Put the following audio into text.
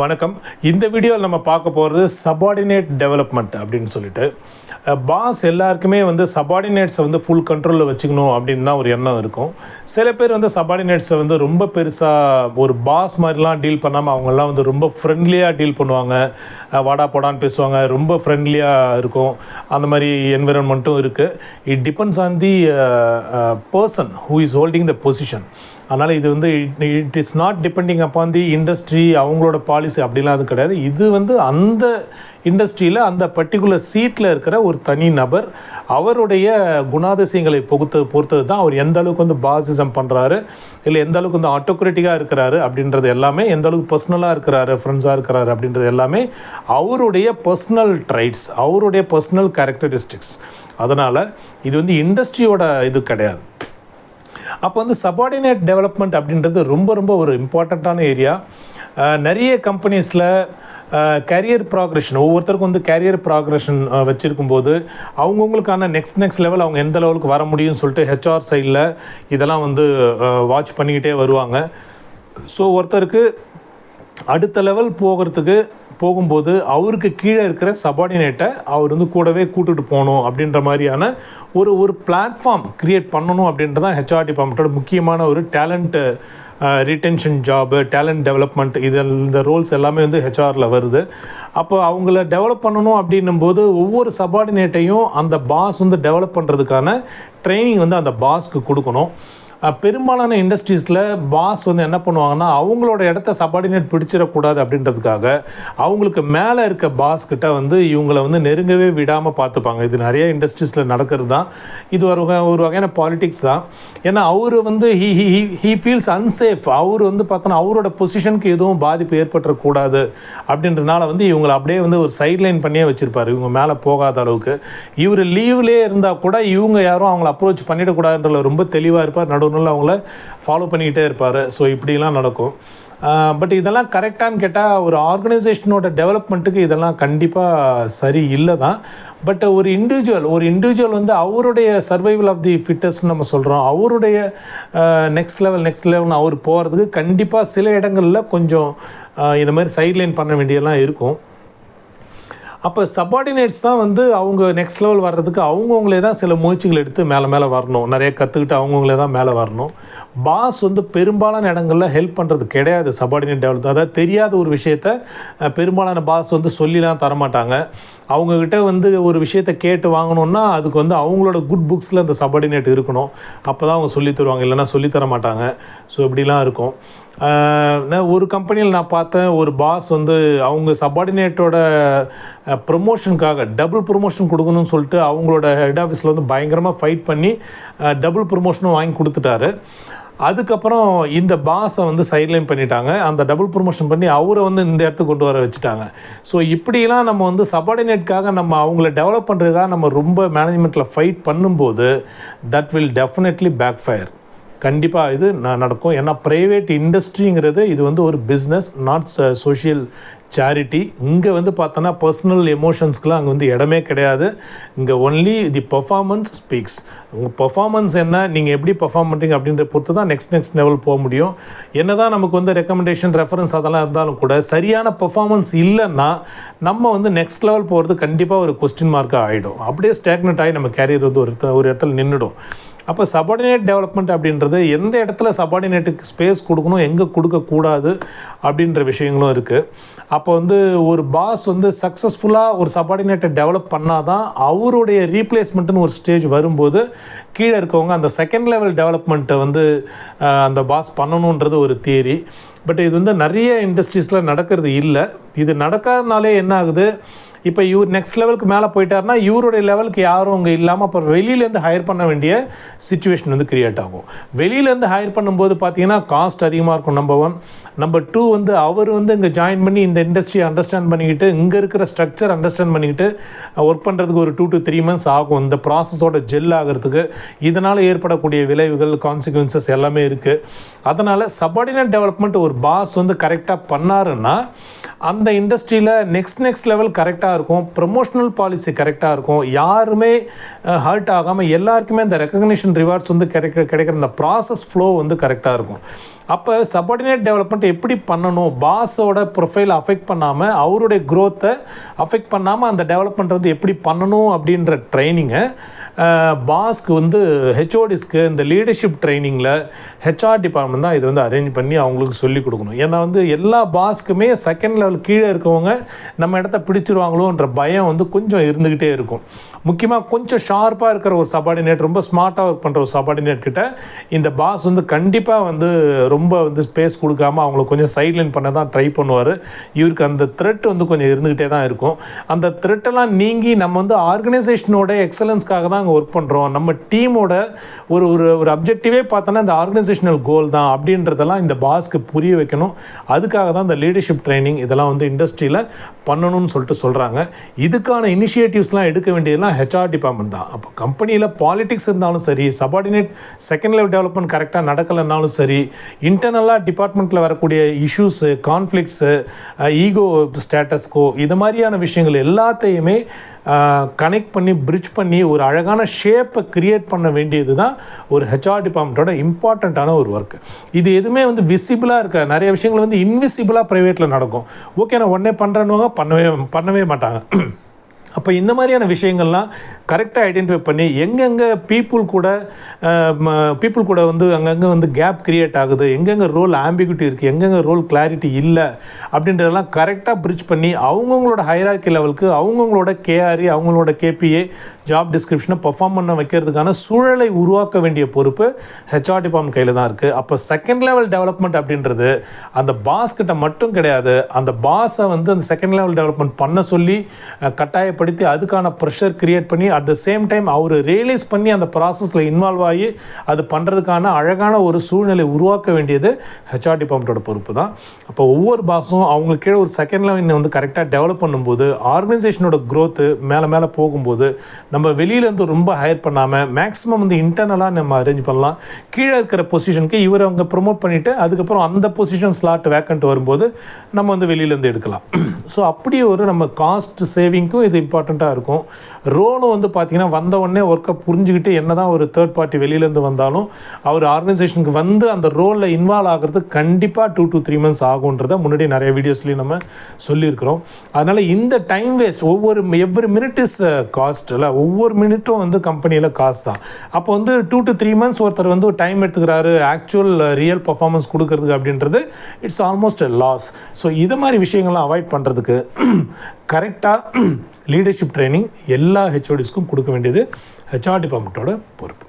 வணக்கம். இந்த வீடியோவில் நம்ம பார்க்க போகிறது சபார்டினேட் டெவலப்மெண்ட் அப்படின்னு சொல்லிட்டு பாஸ் எல்லாருக்குமே வந்து சபார்டினேட்ஸை வந்து ஃபுல் கண்ட்ரோலில் வச்சுக்கணும் அப்படின்னு தான் ஒரு எண்ணம் இருக்கும். சில பேர் வந்து சபார்டினேட்ஸை வந்து ரொம்ப பெருசாக ஒரு பாஸ் மாதிரிலாம் டீல் பண்ணாமல் அவங்கெல்லாம் வந்து ரொம்ப ஃப்ரெண்ட்லியாக டீல் பண்ணுவாங்க. வாடா போடான்னு பேசுவாங்க. ரொம்ப ஃப்ரெண்ட்லியாக இருக்கும். அந்த மாதிரி என்விரான்மெண்ட்டும் இருக்குது it depends on the person who is holding the position அதனால் இது வந்து it is not depending upon the industry அவங்களோட பாலிசி அப்படிலாம் அது கிடையாது. இது வந்து அந்த இண்டஸ்ட்ரியில் அந்த பர்டிகுலர் சீட்டில் இருக்கிற ஒரு தனி நபர் அவருடைய குணாதிசயங்களை பொறுத்து பொறுத்தது தான் அவர் எந்த அளவுக்கு வந்து பாசிசம் பண்ணுறாரு இல்லை எந்த அளவுக்கு வந்து ஆட்டோக்ராட்டிக்காக இருக்கிறாரு அப்படின்றது எல்லாமே எந்த அளவுக்கு பர்சனலாக இருக்கிறாரு ஃப்ரெண்ட்ஸாக இருக்கிறாரு அப்படின்றது எல்லாமே அவருடைய பர்சனல் ட்ரைட்ஸ் அவருடைய பர்சனல் கேரக்டரிஸ்டிக்ஸ் அதனால் இது வந்து இண்டஸ்ட்ரியோட இது கிடையாது. அப்போ வந்து சபார்டினேட் டெவலப்மெண்ட் அப்படின்றது ரொம்ப ரொம்ப ஒரு இம்பார்ட்டண்ட்டான ஏரியா நிறைய கம்பெனிஸில் கேரியர் ப்ராக்ரெஷன் ஒவ்வொருத்தருக்கும் வந்து கேரியர் ப்ராக்ரெஷன் வச்சுருக்கும் போது அவங்கவுங்களுக்கான நெக்ஸ்ட் நெக்ஸ்ட் லெவல் அவங்க எந்த லெவலுக்கு வர முடியும்னு சொல்லிட்டு ஹெச்ஆர் சைடில் இதெல்லாம் வந்து வாட்ச் பண்ணிக்கிட்டே வருவாங்க. ஸோ ஒருத்தருக்கு அடுத்த லெவல் போகிறதுக்கு போகும்போது அவருக்கு கீழே இருக்கிற சபார்டினேட்டை அவர் வந்து கூடவே கூட்டுட்டு போகணும் அப்படின்ற மாதிரியான ஒரு ஒரு பிளாட்ஃபார்ம் க்ரியேட் பண்ணணும் அப்படின்றது தான் ஹெச்ஆர் டிபார்ட்மெண்ட்டோட முக்கியமான ஒரு talent retention job talent development இது இந்த ரோல்ஸ் எல்லாமே வந்து ஹெச்ஆரில் வருது. அப்போ அவங்கள டெவலப் பண்ணணும் அப்படின்னும் போது ஒவ்வொரு சபார்டினேட்டையும் அந்த பாஸ் வந்து டெவலப் பண்ணுறதுக்கான ட்ரைனிங் வந்து அந்த பாஸ்க்கு கொடுக்கணும். பெரும்பாலான இண்டஸ்ட்ரீஸில் பாஸ் வந்து என்ன பண்ணுவாங்கன்னா அவங்களோட இடத்த சபார்டினேட் பிடிச்சிடக்கூடாது அப்படின்றதுக்காக அவங்களுக்கு மேலே இருக்க பாஸ் கிட்ட வந்து இவங்களை வந்து நெருங்கவே விடாமல் பார்த்துப்பாங்க. இது நிறைய இண்டஸ்ட்ரீஸில் நடக்கிறது தான். இது ஒரு வகை ஒரு வகையான பாலிடிக்ஸ் தான். ஏன்னா அவர் வந்து he he he feels unsafe அவர் வந்து பார்த்தோன்னா அவரோட பொசிஷனுக்கு எதுவும் பாதிப்பு ஏற்பட்டுறக்கூடாது அப்படின்றனால வந்து இவங்களை அப்படியே வந்து ஒரு சைட்லைன் பண்ணியே வச்சுருப்பார். இவங்க மேலே போகாத அளவுக்கு. இவர் லீவ்லேயே இருந்தால் கூட இவங்க யாரும் அவங்கள அப்ரோச் பண்ணிடக்கூடாதுன்றதுல ரொம்ப தெளிவாக இருப்பார். நடுவில் அவங்கள ஃபாலோ பண்ணிக்கிட்டே இருப்பார். ஸோ இப்படிலாம் நடக்கும். பட் இதெல்லாம் கரெக்டானு கேட்டால் ஒரு ஆர்கனைசேஷனோட டெவலப்மெண்ட்டுக்கு இதெல்லாம் கண்டிப்பாக சரி இல்லை தான். பட் ஒரு இண்டிவிஜுவல் ஒரு இண்டிவிஜுவல் வந்து அவருடைய சர்வைவல் ஆஃப் தி ஃபிட்டஸ்ன்னு நம்ம சொல்கிறோம் அவருடைய நெக்ஸ்ட் லெவல் நெக்ஸ்ட் லெவல் அவர் போகிறதுக்கு கண்டிப்பாக சில இடங்களில் கொஞ்சம் இந்த மாதிரி சைட்லைன் பண்ண வேண்டியெல்லாம் இருக்கும். அப்போ சபார்டினேட்ஸ் தான் வந்து அவங்க நெக்ஸ்ட் லெவல் வர்றதுக்கு அவங்கவுங்களே தான் சில முயற்சிகள் எடுத்து மேலே மேலே வரணும். நிறைய கற்றுக்கிட்டு அவங்கவுங்களே தான் மேலே வரணும். பாஸ் வந்து பெரும்பாலான இடங்களில் ஹெல்ப் பண்ணுறது கிடையாது சபார்டினேட் டெவலப் அதாவது தெரியாத ஒரு விஷயத்த பெரும்பாலான பாஸ் வந்து சொல்லிலாம் தரமாட்டாங்க. அவங்கக்கிட்ட வந்து ஒரு விஷயத்த கேட்டு வாங்கணுன்னா அதுக்கு வந்து அவங்களோட குட் புக்ஸில் அந்த சபார்டினேட் இருக்கணும். அப்போ தான் அவங்க சொல்லி தருவாங்க. இல்லைன்னா சொல்லி தர மாட்டாங்க. ஸோ இப்படிலாம் இருக்கும். நான் ஒரு கம்பெனியில் நான் பார்த்தேன் ஒரு பாஸ் வந்து அவங்க சபார்டினேட்டோட ப்ரொமோஷனுக்காக டபுள் ப்ரொமோஷன் கொடுக்கணும்னு சொல்லிட்டு அவங்களோட ஹெட் ஆஃபீஸில் வந்து பயங்கரமாக ஃபைட் பண்ணி டபுள் ப்ரொமோஷனும் வாங்கி கொடுத்துட்டாரு. அதுக்கப்புறம் இந்த பாஸை வந்து சைட்லைன் பண்ணிட்டாங்க. அந்த டபுள் ப்ரொமோஷன் பண்ணி அவரை வந்து இந்த இடத்துக்கு கொண்டு வர வச்சுட்டாங்க. ஸோ இப்படிலாம் நம்ம வந்து சபார்டினேட்காக நம்ம அவங்கள டெவலப் பண்ணுறதுக்காக நம்ம ரொம்ப மேனேஜ்மெண்ட்டில் ஃபைட் பண்ணும்போது that will definitely backfire கண்டிப்பாக இது நடக்கும். ஏன்னா ப்ரைவேட் இண்டஸ்ட்ரிங்கிறது இது வந்து ஒரு பிஸ்னஸ் நாட் சோஷியல் சேரிட்டி இங்கே வந்து பார்த்தோன்னா பர்சனல் எமோஷன்ஸ்க்கெலாம் அங்கே வந்து இடமே கிடையாது. இங்கே ஒன்லி தி பர்ஃபார்மன்ஸ் ஸ்பீக்ஸ் உங்கள் பர்ஃபார்மன்ஸ் என்ன நீங்கள் எப்படி பர்ஃபார்ம் பண்ணுறீங்க அப்படின்ற பொறுத்து தான் நெக்ஸ்ட் நெக்ஸ்ட் லெவல் போக முடியும். என்ன தான் நமக்கு வந்து ரெக்கமெண்டேஷன் ரெஃபரன்ஸ் அதெல்லாம் இருந்தாலும் கூட சரியான பர்ஃபார்மன்ஸ் இல்லைன்னா நம்ம வந்து நெக்ஸ்ட் லெவல் போகிறது கண்டிப்பாக ஒரு கொஸ்டின் மார்க்காக ஆகிடும் அப்படியே ஸ்டேக்னட் ஆகி நம்ம கேரியர் வந்து ஒரு ஒரு இடத்துல நின்றுடும். அப்போ சபார்டினேட் டெவலப்மெண்ட் அப்படின்றது எந்த இடத்துல சபார்டினேட்டுக்கு ஸ்பேஸ் கொடுக்கணும் எங்கே கொடுக்கக்கூடாது அப்படின்ற விஷயங்களும் இருக்குது அப்போ வந்து ஒரு பாஸ் வந்து சக்ஸஸ்ஃபுல்லாக ஒரு சபார்டினேட்டை டெவலப் பண்ணால் தான் அவருடைய ரீப்ளேஸ்மெண்ட்டுன்னு ஒரு ஸ்டேஜ் வரும்போது கீழே இருக்கவங்க அந்த செகண்ட் லெவல் டெவலப்மெண்ட்டை வந்து அந்த பாஸ் பண்ணணுன்றது ஒரு தியரி பட் இது வந்து நிறைய இண்டஸ்ட்ரீஸில் நடக்கிறது இல்லை. இது நடக்காதனாலே என்ன ஆகுது? இப்போ இவர் நெக்ஸ்ட் லெவலுக்கு மேலே போயிட்டாருன்னா இவருடைய லெவலுக்கு யாரும் அங்கே இல்லாமல் அப்புறம் வெளியிலேருந்து ஹையர் பண்ண வேண்டிய சுச்சுவேஷன் வந்து க்ரியேட் ஆகும். வெளியிலேருந்து ஹையர் பண்ணும்போது பார்த்தீங்கன்னா காஸ்ட் அதிகமாக இருக்கும் நம்பர் ஒன் நம்பர் டூ வந்து அவர் வந்து இங்கே ஜாயின் பண்ணி இந்த இண்டஸ்ட்ரியை அண்டர்ஸ்டாண்ட் பண்ணிக்கிட்டு இங்கே இருக்கிற ஸ்ட்ரக்சர் அண்டர்ஸ்டாண்ட் பண்ணிக்கிட்டு ஒர்க் பண்ணுறதுக்கு ஒரு டூ டு த்ரீ மந்த்ஸ் ஆகும். இந்த ப்ராசஸோட ஜெல் ஆகிறதுக்கு. இதனால் ஏற்படக்கூடிய விளைவுகள் கான்சிக்வன்சஸ் எல்லாமே இருக்குது அதனால் சபார்டினேட் டெவலப்மெண்ட் ஒரு பாஸ் வந்து கரெக்டாக பண்ணாருன்னா அந்த இண்டஸ்ட்ரியில் நெக்ஸ்ட் நெக்ஸ்ட் லெவல் கரெக்டாக இருக்கும். ப்ரமோஷனல் பாலிசி கரெக்டாக இருக்கும். யாருமே ஹர்ட் ஆகாமல் எல்லாருக்குமே அந்த ரெக்கக்னிஷன் ரிவார்ட்ஸ் வந்து கிடைக்க கிடைக்கிற அந்த ப்ராசஸ் ஃப்ளோ வந்து கரெக்டாக இருக்கும். அப்போ சபார்டினேட் டெவலப்மெண்ட் எப்படி பண்ணணும்? பாஸோட ப்ரொஃபைல் அஃபெக்ட் பண்ணாமல் அவருடைய க்ரோத்தை அஃபெக்ட் பண்ணாமல் அந்த டெவலப்மெண்ட் வந்து எப்படி பண்ணணும் அப்படின்ற ட்ரைனிங்கை பாஸ்க்கு வந்து ஹெச்ஓடிஸ்க்கு இந்த லீடர்ஷிப் ட்ரைனிங்கில் ஹெச்ஆர் டிபார்ட்மெண்ட் தான் இது வந்து அரேஞ்ச் பண்ணி அவங்களுக்கு சொல்லிக் கொடுக்கணும். ஏன்னா வந்து எல்லா பாஸ்க்குமே செகண்ட் லெவல் கீழே இருக்கவங்க நம்ம இடத்த பிடிச்சிருவாங்களோன்ற பயம் வந்து கொஞ்சம் இருந்துக்கிட்டே இருக்கும். முக்கியமாக கொஞ்சம் ஷார்ப்பாக இருக்கிற ஒரு சபார்டினேட் ரொம்ப ஸ்மார்ட்டாக ஒர்க் பண்ணுற ஒரு சபார்டினேட் கிட்ட இந்த பாஸ் வந்து கண்டிப்பாக வந்து ரொம்ப வந்து ஸ்பேஸ் கொடுக்காம அவங்கள கொஞ்சம் சைட்லைன் பண்ண தான் ட்ரை பண்ணுவார். இவருக்கு அந்த த்ரெட் வந்து கொஞ்சம் இருந்துக்கிட்டே தான் இருக்கும். அந்த த்ரெட்டெல்லாம் நீங்கி நம்ம வந்து ஆர்கனைசேஷனோட எக்ஸலன்ஸ்க்காக தான் நாங்கள் ஒர்க் பண்ணுறோம் நம்ம டீமோட ஒரு ஒரு ஒரு அப்ஜெக்டிவே பார்த்தோன்னா இந்த ஆர்கனைசேஷனல் கோல் தான் அப்படின்றதெல்லாம் இந்த பாஸ்க்கு புரிய வைக்கணும். அதுக்காக தான் இந்த லீடர்ஷிப் ட்ரைனிங் இதெல்லாம் வந்து இண்டஸ்ட்ரியில் பண்ணணும்னு சொல்லிட்டு சொல்கிறாங்க இதுக்கான இனிஷியேட்டிவ்ஸ்லாம் எடுக்க வேண்டியதெல்லாம் ஹெச்ஆர் டிபார்ட்மெண்ட் தான். அப்போ கம்பெனியில் பாலிடிக்ஸ் இருந்தாலும் சரி சபார்டினேட் செகண்ட் லெவல் டெவலப்மெண்ட் கரெக்டாக நடக்கலைன்னாலும் சரி இன்டர்னலாக டிபார்ட்மெண்ட்டில் வரக்கூடிய இஷ்யூஸு கான்ஃப்ளிக்ஸு ஈகோ ஸ்டேட்டஸ்கோ இது மாதிரியான விஷயங்கள் எல்லாத்தையுமே கனெக்ட் பண்ணி பிரிட்ஜ் பண்ணி ஒரு அழகான ஷேப்பை கிரியேட் பண்ண வேண்டியது தான் ஒரு ஹெச்ஆர் டிபார்ட்மெண்ட்டோட இம்பார்ட்டண்ட்டான ஒரு ஒர்க் இது எதுவுமே வந்து விசிபிளாக இருக்க நிறைய விஷயங்கள் வந்து இன்விசிபிளாக ப்ரைவேட்டில் நடக்கும். ஓகே நான் உடனே பண்ணுறனுவாங்க பண்ணவே பண்ணவே மாட்டாங்க. அப்போ இந்த மாதிரியான விஷயங்கள்லாம் கரெக்டாக ஐடென்டிஃபை பண்ணி எங்கெங்கே பீப்புள் கூட பீப்புள் கூட வந்து அங்கங்கே வந்து கேப் க்ரியேட் ஆகுது எங்கெங்கே ரோல் ஆம்பிகுட்டி இருக்குது எங்கெங்கே ரோல் கிளாரிட்டி இல்லை அப்படின்றதெல்லாம் கரெக்டாக பிரிட்ஜ் பண்ணி அவங்கவுங்களோட ஹைராக்கி லெவலுக்கு அவங்கவுங்களோட கேஆர்இ அவங்களோட கேபிஏ ஜாப் டிஸ்கிரிப்ஷனை பர்ஃபார்ம் பண்ண வைக்கிறதுக்கான சூழலை உருவாக்க வேண்டிய பொறுப்பு ஹெச்ஆர் டிபார்ட்மெண்ட் கையில் தான் இருக்குது அப்போ செகண்ட் லெவல் டெவலப்மெண்ட் அப்படின்றது அந்த பாஸ் கிட்ட மட்டும் கிடையாது. அந்த பாஸை வந்து அந்த செகண்ட் லெவல் டெவலப்மெண்ட் பண்ண சொல்லி அஹ், பயன்படுத்தி அதுக்கான ப்ரெஷர் கிரியேட் பண்ணி அட் த சேம் டைம் அவர் ரியலைஸ் பண்ணி அந்த ப்ராசஸில் இன்வால்வ் ஆகி அது பண்ணுறதுக்கான அழகான ஒரு சூழ்நிலை உருவாக்க வேண்டியது ஹெச்ஆர் டிபார்ட்மெண்ட்டோட பொறுப்பு தான் அப்போ ஒவ்வொரு பாஸும் அவங்களுக்கு கீழே ஒரு செகண்ட் லெவன் வந்து கரெக்டாக டெவலப் பண்ணும்போது ஆர்கனைசேஷனோட க்ரோத்து மேலே மேலே போகும்போது நம்ம வெளியிலேருந்து ரொம்ப ஹையர் பண்ணாமல் மேக்ஸிமம் வந்து இன்டர்னலாக நம்ம அரேஞ்ச் பண்ணலாம். கீழே இருக்கிற பொசிஷனுக்கு இவர் அவங்க ப்ரொமோட் பண்ணிவிட்டு அதுக்கப்புறம் அந்த பொசிஷன் ஸ்லாட் வேக்கண்ட் வரும்போது நம்ம வந்து வெளியிலேருந்து எடுக்கலாம். ஸோ அப்படி ஒரு நம்ம காஸ்ட் சேவிங்க்கும் இது இம்பார்ட்டண்ட்டாக இருக்கும். ரோலும் வந்து பார்த்தீங்கன்னா வந்த உடனே ஒர்க்கை புரிஞ்சுக்கிட்டு என்ன தான் ஒரு தேர்ட் பார்ட்டி வெளியிலேருந்து வந்தாலும் அவர் ஆர்கனைசேஷனுக்கு வந்து அந்த ரோலில் இன்வால்வ் ஆகிறது கண்டிப்பாக டூ டு த்ரீ மந்த்ஸ் ஆகுன்றதை முன்னாடி நிறைய வீடியோஸ்லேயும் நம்ம சொல்லியிருக்கிறோம். அதனால் இந்த டைம் வேஸ்ட் ஒவ்வொரு எவ்ரி மினிட் இஸ் காஸ்ட் இல்லை. ஒவ்வொரு மினிட்டும் வந்து கம்பெனியில் காசு தான். அப்போ வந்து டூ டு த்ரீ மந்த்ஸ் ஒருத்தர் வந்து டைம் எடுத்துக்கிறாரு ஆக்சுவல் ரியல் பர்ஃபார்மன்ஸ் கொடுக்கறதுக்கு அப்படின்றது இட்ஸ் ஆல்மோஸ்ட் லாஸ் ஸோ இது மாதிரி விஷயங்கள்லாம் அவாய்ட் பண்ணுறதுக்கு கரெக்டாக லீடர்ஷிப் ட்ரைனிங் எல்லா ஹெச்ஓடிஸ்க்கும் கொடுக்க வேண்டியது ஹெச்ஆர் டிபார்ட்மெண்ட்டோட பொறுப்பு.